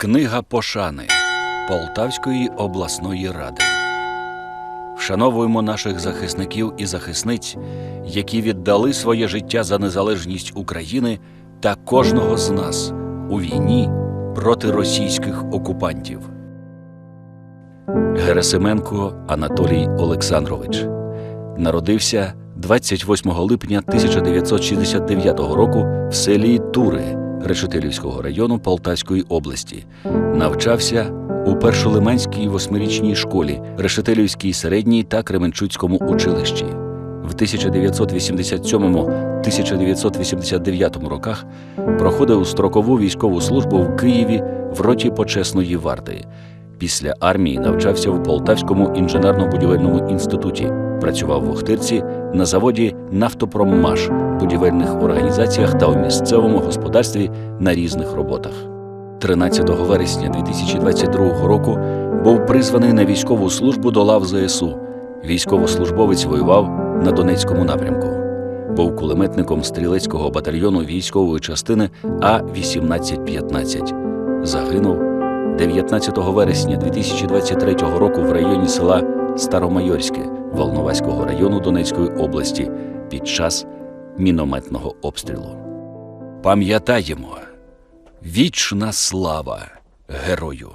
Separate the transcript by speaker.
Speaker 1: Книга пошани Полтавської обласної ради. Вшановуємо наших захисників і захисниць, які віддали своє життя за незалежність України та кожного з нас у війні проти російських окупантів. Герасименко Анатолій Олександрович народився 28 липня 1969 року в селі Тури Решетилівського району Полтавської області. Навчався у Першолиманській восьмирічній школі, Решетилівській середній та Кременчуцькому училищі. В 1987-1989 роках проходив строкову військову службу в Києві в роті почесної варти. Після армії навчався в Полтавському інженерно-будівельному інституті. Працював в Охтирці на заводі Нафтопроммаш, будівельних організаціях та у місцевому господарстві на різних роботах. 13 вересня 2022 року був призваний на військову службу до лав ЗСУ. Військовослужбовець воював на Донецькому напрямку. Був кулеметником стрілецького батальйону військової частини А-1815. Загинув 19 вересня 2023 року в районі села Старомайорське Волноваського району Донецької області під час мінометного обстрілу. Пам'ятаємо, вічна слава герою!